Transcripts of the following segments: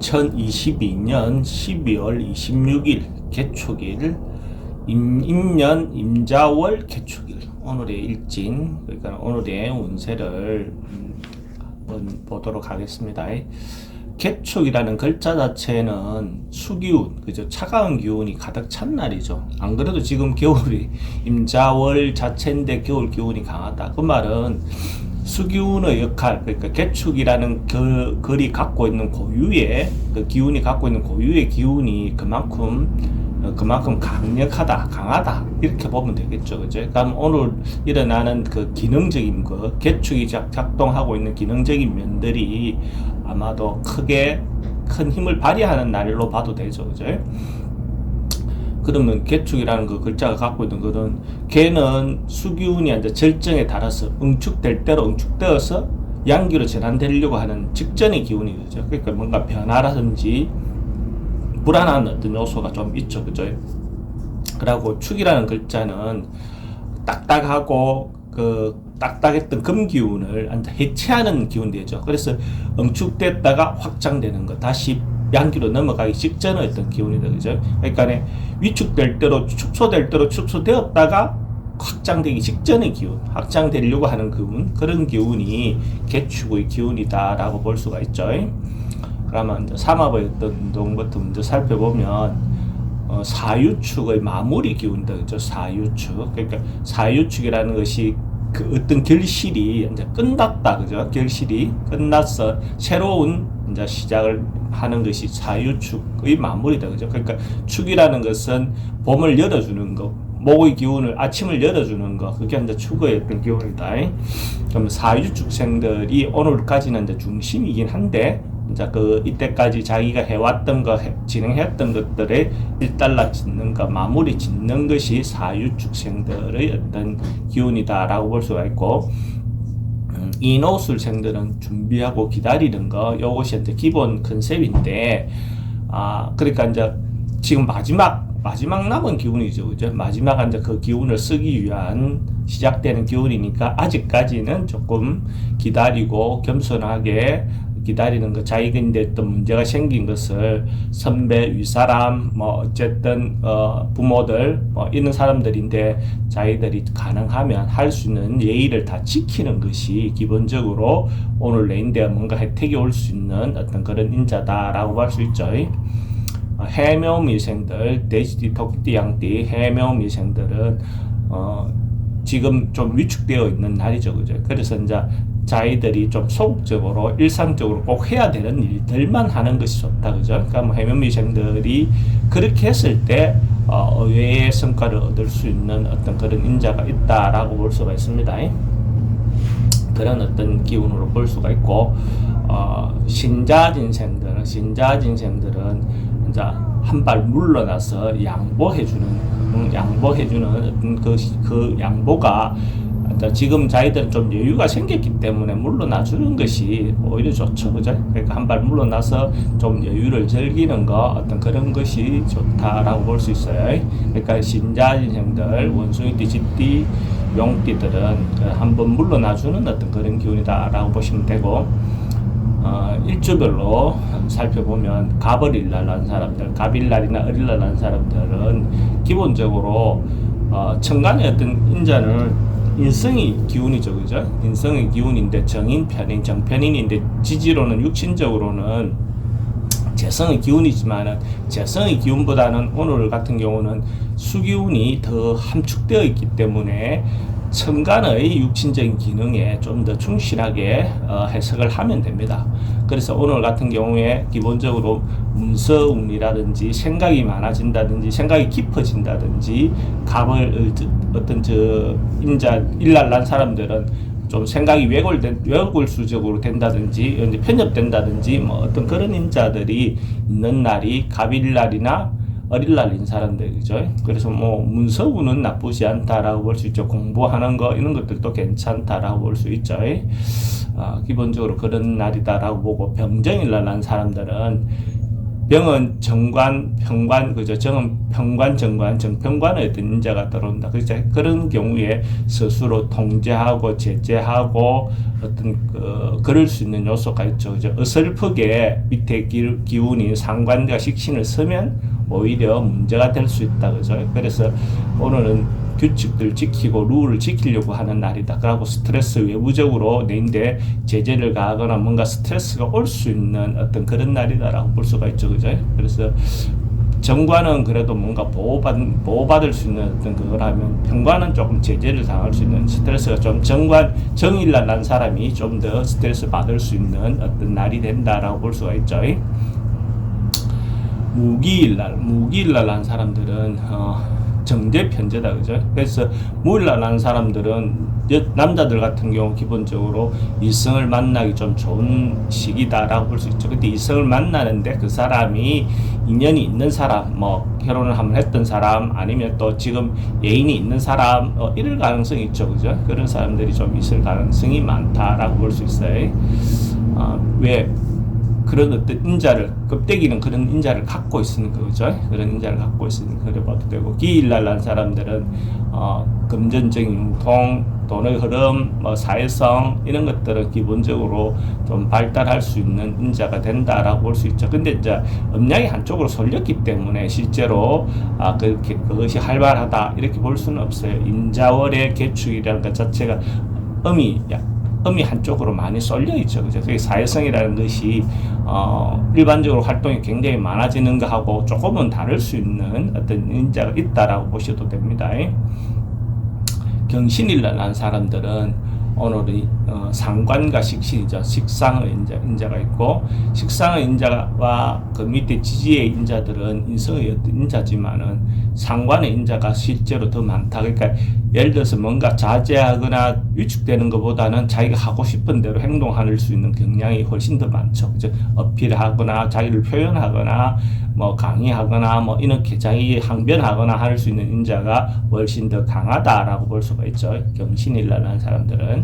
2022년 12월 26일 개축일 임, 임년 임자월 개축일 오늘의 일진 그러니까 오늘의 운세를 음, 한번 보도록 하겠습니다. 개축이라는 글자 자체는 수기운, 그죠? 차가운 기운이 가득 찬 날이죠. 안 그래도 지금 겨울이 임자월 자체인데 겨울 기운이 강하다. 그 말은 수기운의 역할, 그러니까 개축이라는 그 글이 갖고 있는 고유의 그 기운이 갖고 있는 고유의 기운이 그만큼 어, 그만큼 강력하다, 강하다 이렇게 보면 되겠죠, 그죠? 그럼 오늘 일어나는 그 기능적인 그 개축이 작- 작동하고 있는 기능적인 면들이 아마도 크게 큰 힘을 발휘하는 날로 봐도 되죠, 그죠? 그러면 개축이라는 그 글자가 갖고 있는 것은 개는 수기운이 이제 절정에 달아서 응축될 대로 응축되어서 양기로 전환되려고 하는 직전의 기운이 그죠. 그러니까 뭔가 변화라든지 불안한 어떤 요소가 좀 있죠, 그죠. 그리고 축이라는 글자는 딱딱하고 그 딱딱했던 금 기운을 완전 해체하는 기운 되죠. 그래서 응축됐다가 확장되는 거 다시 양기로 넘어가기 직전의 어떤 기운이다 그죠? 그러니까 위축될 대로 축소될 대로 축소되었다가 확장되기 직전의 기운, 확장되려고 하는 기운, 그런 기운이 개축의 기운이다라고 볼 수가 있죠. 그러면 삼합의 어떤 운동부터 먼저 살펴보면 어, 사유축의 마무리 기운이다 그죠? 사유축. 그러니까 사유축이라는 것이 그 어떤 결실이 이제 끝났다 그죠? 결실이 끝났어 새로운 이제 시작을 하는 것이 사유축의 마무리다 그죠? 그러니까 축이라는 것은 봄을 열어주는 거. 목의 기운을 아침을 열어주는 거 그게 이제 축의 어떤 기운이다. 그럼 사유축생들이 오늘까지는 이제 중심이긴 한데 이제 그 이때까지 자기가 해왔던 거 해- 진행했던 것들에 일단락 짓는 거 마무리 짓는 것이 사유축생들의 어떤 기운이다라고 볼 수가 있고 음, 인호술생들은 준비하고 기다리는 거 요것이 이제 기본 컨셉인데 아 그러니까 이제 지금 마지막 마지막 남은 기운이죠 그죠? 마지막 이제 그 기운을 쓰기 위한 시작되는 기운이니까 아직까지는 조금 기다리고 겸손하게 기다리는 거 자기인데 어떤 문제가 생긴 것을 선배 윗사람 뭐 어쨌든 어 부모들 뭐 이런 사람들인데 자기들이 가능하면 할 수 있는 예의를 다 지키는 것이 기본적으로 오늘 내인데 뭔가 혜택이 올 수 있는 어떤 그런 인자다라고 볼수 있죠. 어, 해묘 미생들 돼지띠, 토끼띠, 양띠 해묘 미생들은 어 지금 좀 위축되어 있는 날이죠, 그죠? 그래서 이제 자기들이 좀 소극적으로 일상적으로 꼭 해야 되는 일들만 하는 것이 좋다, 그죠? 그러니까 뭐 해면미생들이 그렇게 했을 때 어, 의외의 성과를 얻을 수 있는 어떤 그런 인자가 있다라고 볼 수가 있습니다. 그런 어떤 기운으로 볼 수가 있고 어, 신자 진생들은 신자 진생들은 이제 한 발 물러나서 양보해주는 음, 양보해주는 어떤 그, 그 양보가 지금 자기들은 좀 여유가 생겼기 때문에 물러나주는 것이 오히려 좋죠, 그죠? 그러니까 한 발 물러나서 좀 여유를 즐기는 거 어떤 그런 것이 좋다라고 볼 수 있어요. 그러니까 신자진생들 원숭이띠, 쥐띠, 용띠들은 그 한번 물러나주는 어떤 그런 기운이다라고 보시면 되고 어, 일주별로 살펴보면 갑을 일날 난 사람들, 갑일날이나 을일날 난 사람들은 기본적으로 어, 천간의 어떤 인자를 인성이 기운이죠, 그죠? 인성의 기운인데 정인, 편인, 정편인인데 지지로는 육신적으로는 재성의 기운이지만은 재성의 기운보다는 오늘 같은 경우는 수기운이 더 함축되어 있기 때문에 천간의 육신적인 기능에 좀 더 충실하게 어, 해석을 하면 됩니다. 그래서 오늘 같은 경우에 기본적으로 문서운이라든지 생각이 많아진다든지 생각이 깊어진다든지 갑을 어떤 저 인자 일날 난 사람들은 좀 생각이 왜골된 왜골수적으로 된다든지 편협된다든지 뭐 어떤 그런 인자들이 있는 날이 갑일날이나 어릴날 인 사람들이죠. 그래서 뭐 문서운은 나쁘지 않다라고 볼 수 있죠. 공부하는 거 이런 것들도 괜찮다라고 볼 수 있죠. 아, 기본적으로 그런 날이다라고 보고 병정일날 난 사람들은 병은 정관, 평관, 그죠? 정은 평관, 정관, 정평관의 어떤 인자가 들어온다. 그죠? 그런 경우에 스스로 통제하고 제재하고 어떤 그 그럴 수 있는 요소가 있죠. 그죠? 어설프게 밑에 기, 기운이 상관과 식신을 서면 오히려 문제가 될 수 있다. 그죠? 그래서 오늘은 규칙들 지키고 룰을 지키려고 하는 날이다. 그러고 스트레스 외부적으로 내인데 제재를 가하거나 뭔가 스트레스가 올 수 있는 어떤 그런 날이다라고 볼 수가 있죠. 그죠? 그래서 정관은 그래도 뭔가 보호받, 보호받을 수 있는 어떤 그거라면 평관은 조금 제재를 당할 수 있는 스트레스가 좀 정관, 정일날 난 사람이 좀 더 스트레스 받을 수 있는 어떤 날이 된다라고 볼 수가 있죠. 무기일날, 무기일날 난 사람들은 어, 정제 편제다 그죠? 그래서 무일날 난 사람들은 여, 남자들 같은 경우 기본적으로 이성을 만나기 좀 좋은 시기다라고 볼 수 있죠. 근데 이성을 만나는데 그 사람이 인연이 있는 사람, 뭐 결혼을 한번 했던 사람, 아니면 또 지금 애인이 있는 사람, 어, 이럴 가능성이 있죠, 그죠? 그런 사람들이 좀 있을 가능성이 많다라고 볼 수 있어요. 어, 왜 그런 어떤 인자를 껍데기는 그런 인자를 갖고 있으니까 그죠? 그런 인자를 갖고 있으니까 그래 봐도 되고 기일날 난 사람들은 어, 금전적인 융통, 돈의 흐름, 뭐 사회성 이런 것들은 기본적으로 좀 발달할 수 있는 인자가 된다라고 볼 수 있죠. 근데 이제 음양이 한쪽으로 쏠렸기 때문에 실제로 아 그렇게 그것이 활발하다 이렇게 볼 수는 없어요. 인자월의 개축이라는 것 자체가 음이 약 음이 한쪽으로 많이 쏠려 있죠. 그죠? 그게 사회성이라는 것이 어, 일반적으로 활동이 굉장히 많아지는 것하고 조금은 다를 수 있는 어떤 인자가 있다라고 보셔도 됩니다. 경신일 난 사람들은 오늘이 어, 상관과 식신이죠. 식상의 인자, 인자가 있고 식상의 인자와 그 밑에 지지의 인자들은 인성의 인자지만은 상관의 인자가 실제로 더 많다. 그러니까 예를 들어서 뭔가 자제하거나 위축되는 것보다는 자기가 하고 싶은 대로 행동할 수 있는 경향이 훨씬 더 많죠. 그죠? 어필하거나 자기를 표현하거나 뭐 강의하거나 뭐 이렇게 자기 항변하거나 할 수 있는 인자가 훨씬 더 강하다라고 볼 수가 있죠. 경신일라는 사람들은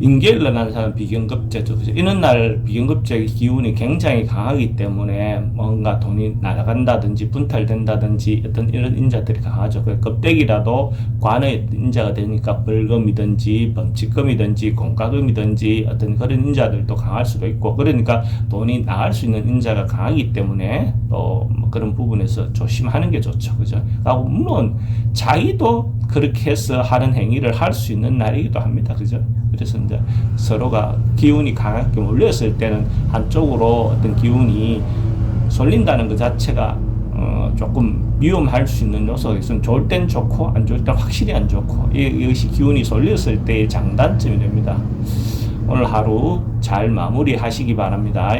인계를 나는 사람 비경급제죠. 그죠? 이런 날 비경급제의 기운이 굉장히 강하기 때문에 뭔가 돈이 날아간다든지 분탈된다든지 어떤 이런 인자들이 강하죠. 그 겁대기라도 관의 인자가 되니까 벌금이든지 범칙금이든지 공과금이든지 어떤 그런 인자들도 강할 수도 있고 그러니까 돈이 나갈 수 있는 인자가 강하기 때문에 또뭐 그런 부분에서 조심하는 게 좋죠. 그죠? 하고 물론 자기도 그렇게 해서 하는 행위를 할 수 있는 날이기도 합니다. 그죠? 그래서 이제 서로가 기운이 강하게 몰렸을 때는 한쪽으로 어떤 기운이 쏠린다는 것 자체가 어 조금 위험할 수 있는 요소가 있으면 좋을 땐 좋고 안 좋을 땐 확실히 안 좋고 이, 이것이 기운이 쏠렸을 때의 장단점이 됩니다. 오늘 하루 잘 마무리하시기 바랍니다.